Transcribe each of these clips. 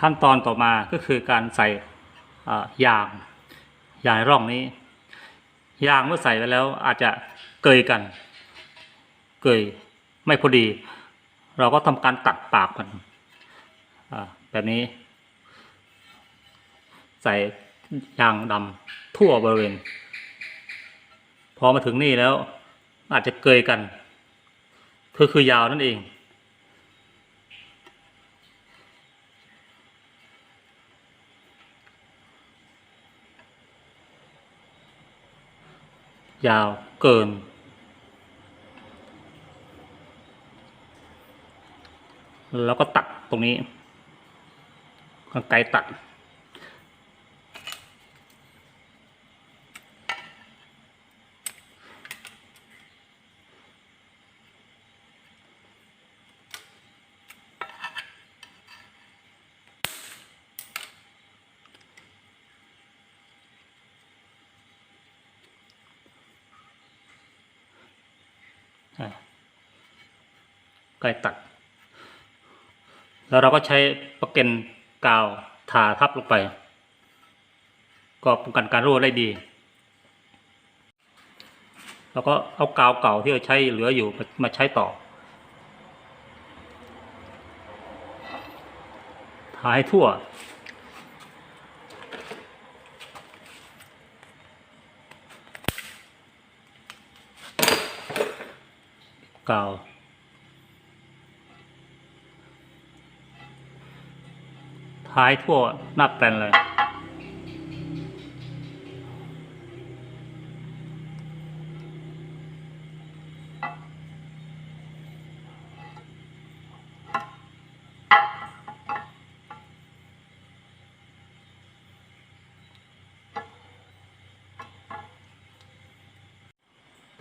ขั้นตอนต่อมาก็คือการใส่ยางยางร่องนี้ ยางเมื่อใส่ไปแล้วอาจจะเกยกัน เกยไม่พอดี เราก็ทำการตัดปากมันแบบนี้ ใส่ยางดำทั่วบริเวณ พอมาถึงนี่แล้วอาจจะเกยกัน คือคือยาวนั่นเอง ยาวเกิน แล้วก็ตัดตรงนี้กางไกตัด อ่าไกรตัด แล้วเราก็ใช้ประเก็นกาวทาทับลงไป ก็ป้องกันการรั่วได้ดี แล้วก็เอากาวเก่าที่เราใช้เหลืออยู่มามาใช้ต่อ ทาให้ทั่ว กาวท้ายทั่วหน้าแปลนเลย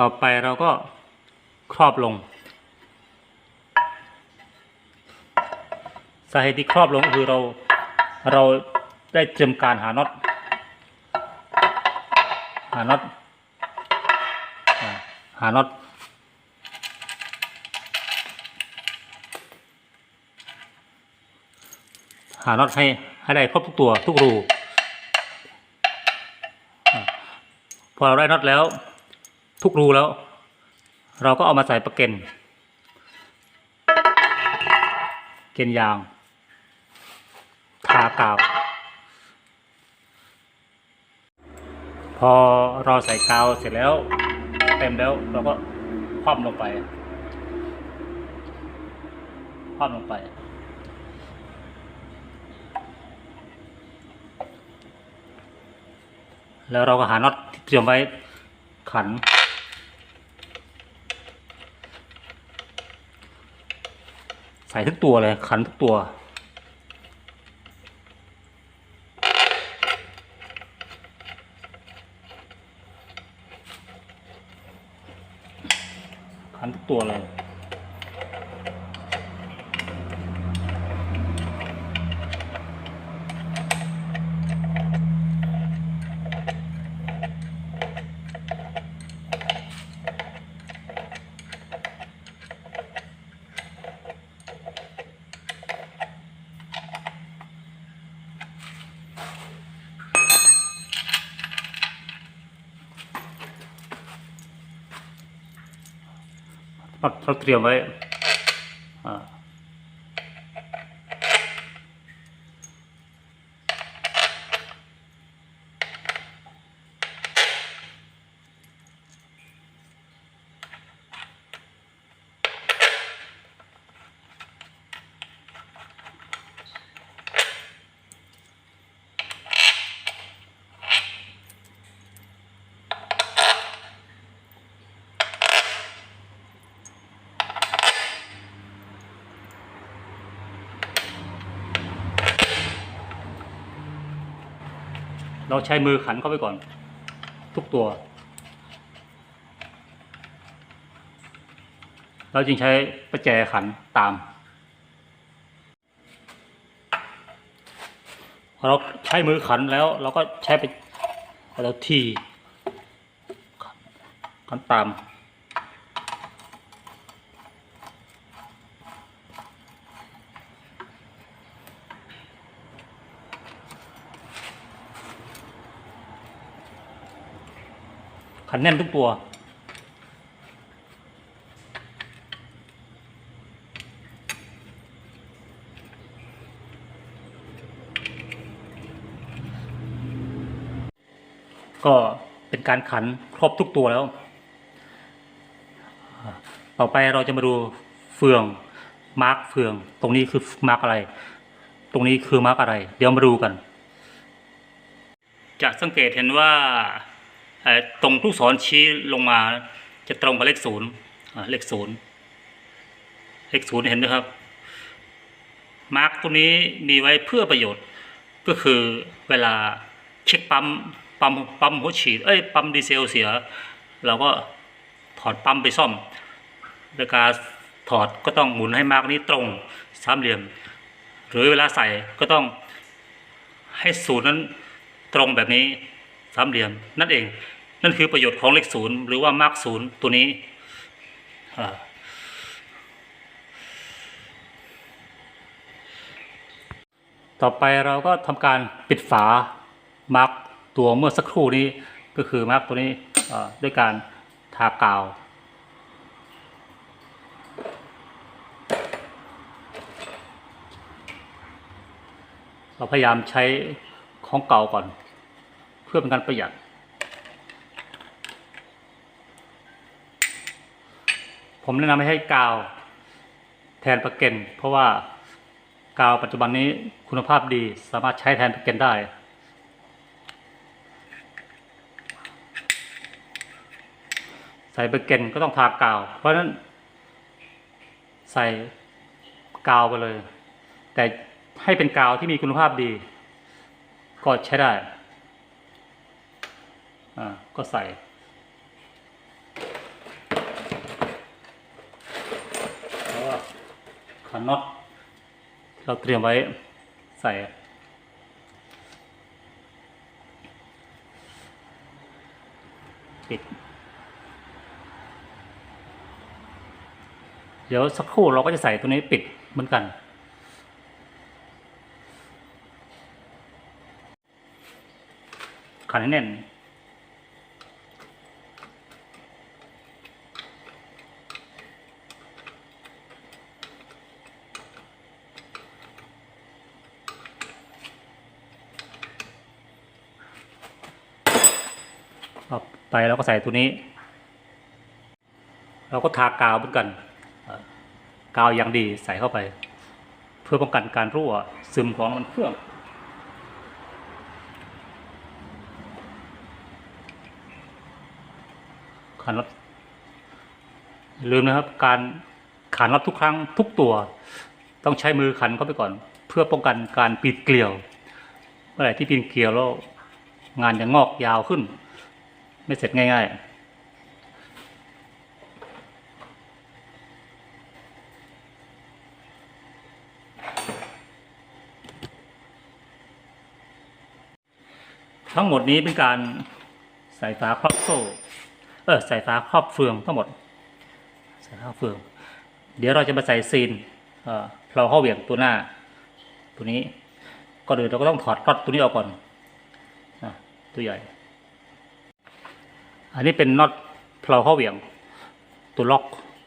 ต่อไปเราก็ ครอบลง สาเหตุที่ครอบลงคือเราเราได้เตรียมการหาน็อตหาน็อตหาน็อตหาน็อตให้ให้ได้ครบทุกตัวทุกรูพอเราได้น็อตแล้ว ทุกรูแล้ว เราก็เอามาใส่ประเก็นเกนยาง ทากาว พอเราใส่กาวเสร็จแล้ว เต็มแล้วเราก็คว่ำลงไปคว่ำลงไป แล้วเราก็หาน็อตที่เตรียมไว้ขัน ใส่ทุกตัวเลย ขันทุกตัว ขันทุกตัวเลย เราเราเตรียมไว้อ่า เราใช้มือขันเข้าไปก่อน ทุกตัว เราจึงใช้ประแจขันตามพอเราใช้มือขันแล้วเราก็ใช้ไปเราทีขันตาม ขันแน่นทุกตัว ก็เป็นการขันครบทุกตัวแล้ว ต่อไปเราจะมาดูเฟืองมาร์กเฟือง ตรงนี้คือมาร์กอะไร ตรงนี้คือมาร์กอะไร เดี๋ยวมาดูกัน จะสังเกตเห็นว่า ตรงลูกศรชี้ลงมาจะตรงกับเลขศูนย์เลขศูนย์เลขศูนย์เห็นไหมครับ มาร์กตัวนี้มีไว้เพื่อประโยชน์ก็คือเวลาเช็คปั๊มปั๊มปั๊มหัวฉีดเอ้ยปั๊มดีเซลเสีย เราก็ถอดปั๊มไปซ่อมเวลาถอดก็ต้องหมุนให้มาร์กนี้ตรงสามเหลี่ยม หรือเวลาใส่ก็ต้องให้ศูนย์นั้นตรงแบบนี้สามเหลี่ยมนั่นเอง นั่นคือประโยชน์ของเลขศูนย์หรือว่ามาร์กศูนย์ตัวนี้ต่อไปเราก็ทำการปิดฝามาร์กตัวเมื่อสักครู่นี้ก็คือมาร์กตัวนี้ด้วยการทากาวเราพยายามใช้ของเก่าก่อน เพื่อเป็นการประหยัด ผมแนะนำให้ใช้กาวแทนปากเก็นเพราะว่ากาวปัจจุบันนี้คุณภาพดีสามารถใช้แทนปากเก็นได้ ใส่ปากเก็นก็ต้องทากาว เพราะฉะนั้น ใส่กาวไปเลย แต่ให้เป็นกาวที่มีคุณภาพดี ก็ใช้ได้ อ่าก็ใส่ แล้วก็ ขันน็อตเราเตรียมไว้ใส่ ปิด เดี๋ยวสักครู่เราก็จะใส่ตัวนี้ปิดเหมือนกัน ขันให้แน่น เราก็ใส่ตัวนี้ เราก็ทากาวเหมือนกันกาวอย่างดีใส่เข้าไป เพื่อป้องกันการรั่วซึมของมันเครื่องขันน็อตลืมนะครับ การขันน็อตทุกครั้งทุกตัว ต้องใช้มือขันเข้าไปก่อน เพื่อป้องกันการปีนเกลียวเมื่อไหร่ที่ปีนเกลียวแล้วงานจะงอกยาวขึ้น ไม่เสร็จง่าย ๆทั้งหมดนี้เป็นการใส่ฝาครอบโซ่ เออใส่ฝาครอบเฟืองทั้งหมด ใส่ฝาเฟือง เดี๋ยวเราจะมาใส่ซีนเออเพลาเข้าเหวี่ยงตัวหน้า ตัวนี้ ก็เดี๋ยวเราก็ต้องถอดน็อตตัวนี้ออกก่อน ตัวใหญ่ อันนี้เป็นน็อตเพลาข้าเหวี่ยง ตัวล็อก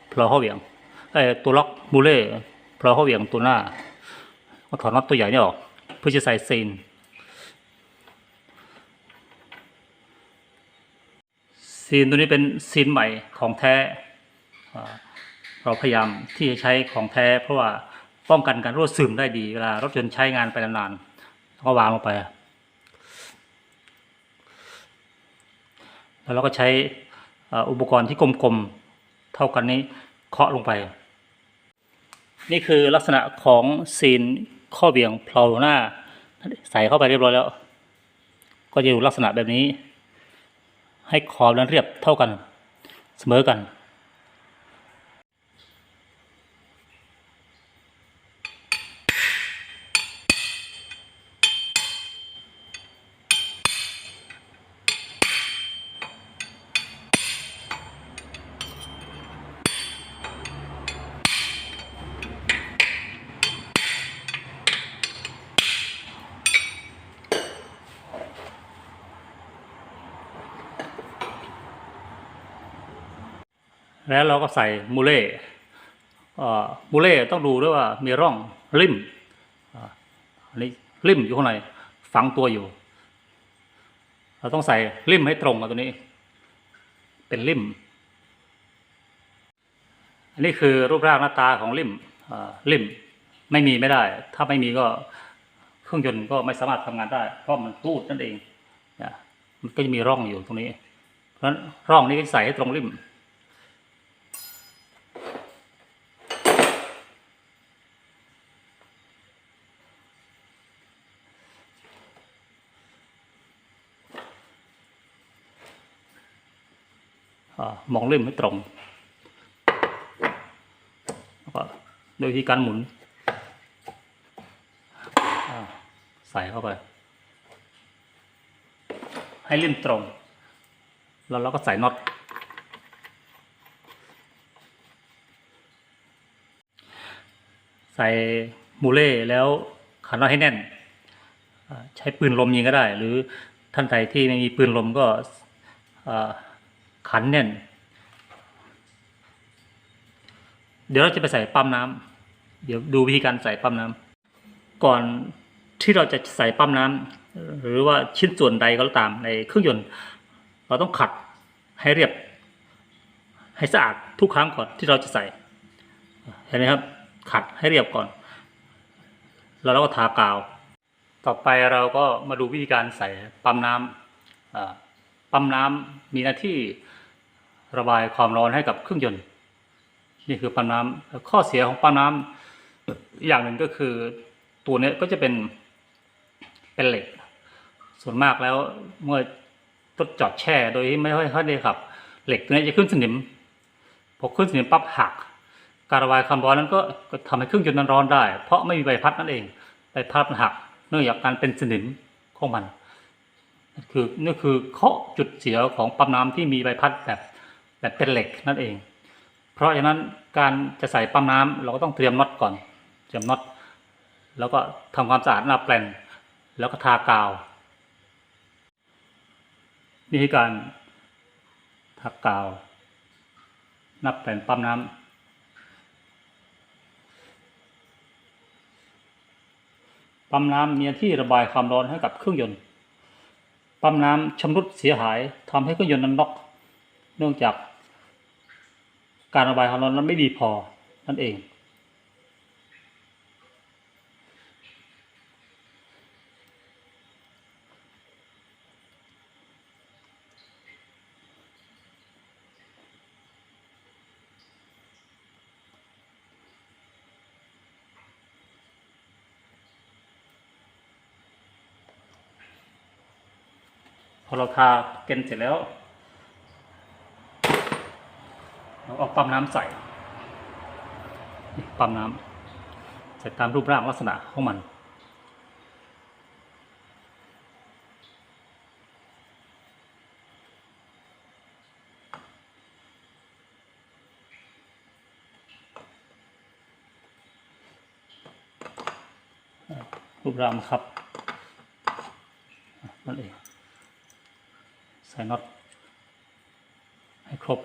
เพลาข้าเหวี่ยงเอ้ตัวล็อกบูเล่เพลาข้าเหวี่ยงตัวหน้าก็ถอดน็อตตัวใหญ่นี่ออกเพื่อจะใส่ซีนซีนตัวนี้เป็นซีนใหม่ของแท้ เราพยายามที่จะใช้ของแท้ เพราะว่าป้องกันการรั่วซึมได้ดีเวลารถยนต์ใช้งานไปนานๆก็วางลงไป แล้วเราก็ใช้อุปกรณ์ที่กลมๆ เท่ากันนี้เคาะลงไป นี่คือลักษณะของซีนข้อเบี่ยงเพลาหน้า ใส่เข้าไปเรียบร้อยแล้ว ก็จะอยู่ลักษณะแบบนี้ ให้ขอบนั้นเรียบเท่ากัน เสมอกัน แล้วเราก็ใส่มูเล่มูเล่ต้องดูด้วยว่ามีร่องริมอันนี้ริมอยู่ข้างในฝังตัวอยู่ เราต้องใส่ริมให้ตรงกับตัวนี้ เป็นริม อันนี้คือรูปร่างหน้าตาของริมริมไม่มีไม่ได้ ถ้าไม่มีก็เครื่องยนต์ก็ไม่สามารถทำงานได้ เพราะมันตูดนั่นเองนะมันก็จะมีร่องอยู่ตรงนี้ เพราะฉะนั้นร่องนี้ก็ใส่ให้ตรงริม มองเล่มให้ตรงแล้วก็โดยวิธีการหมุนใส่เข้าไป ให้เล่มตรง แล้วเราก็ใส่น็อตใส่มูเล่แล้วขันน็อตให้แน่น ใช้ปืนลมยิงก็ได้ หรือท่านใดที่ไม่มีปืนลมก็ ขันแน่น เดี๋ยวเราจะไปใส่ปั๊มน้ำเดี๋ยวดูวิธีการใส่ปั๊มน้ำก่อนที่เราจะใส่ปั๊มน้ำหรือว่าชิ้นส่วนใดก็ตามในเครื่องยนต์ เราต้องขัดให้เรียบ ให้สะอาดทุกครั้งก่อนที่เราจะใส่เห็นไหมครับ ขัดให้เรียบก่อน แล้วเราก็ทากาว ต่อไปเราก็มาดูวิธีการใส่ปั๊มน้ำปั๊มน้ำมีหน้าที่ ระบายความร้อนให้กับเครื่องยนต์นี่คือปั๊มน้ำแล้วข้อเสียของปั๊มน้ำอย่างหนึ่งก็คือตัวนี้ก็จะเป็นเป็นเหล็ก ส่วนมากแล้วเมื่อรถจอดแช่โดยที่ไม่ค่อยค่อยได้ขับ เหล็กตัวนี้จะขึ้นสนิมพอขึ้นสนิมปั๊บหัก การระบายความร้อนนั้นก็ก็ทำให้เครื่องยนต์นั้นร้อนได้ เพราะไม่มีใบพัดนั่นเองใบพัดมันหัก เนื่องจากการเป็นสนิมของมันคือนี่คือข้อจุดเสียของปั๊มน้ำที่มีใบพัดแบบ แบบเป็นเหล็กนั่นเอง เพราะฉะนั้นการจะใส่ปั๊มน้ำเราก็ต้องเตรียมน็อตก่อน เตรียมน็อตแล้วก็ทำความสะอาดหน้าแปลนแล้วก็ทากาว นี่คือการทากาวหน้าแปลนปั๊มน้ำปั๊มน้ำมีที่ระบายความร้อนให้กับเครื่องยนต์ ปั๊มน้ำชำรุดเสียหายทำให้เครื่องยนต์นั้นน็อก เนื่องจาก การระบายความร้อนนั้นไม่ดีพอนั่นเอง พอเราทาเกนเสร็จแล้ว เอาปั๊มน้ำใส่ปั๊มน้ำใส่ตามรูปร่างลักษณะของมัน รูปร่างครับนั่นเองใส่น็อตให้ครบ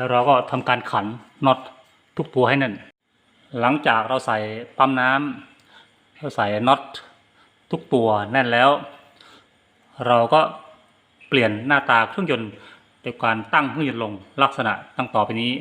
แล้วเราก็ทำการขันน็อตทุกตัวให้แน่น หลังจากเราใส่ปั๊มน้ำเราใส่น็อตทุกตัวแน่นแล้ว เราก็เปลี่ยนหน้าตาเครื่องยนต์โดยการตั้งเครื่องยนต์ลงลักษณะตั้งต่อไปนี้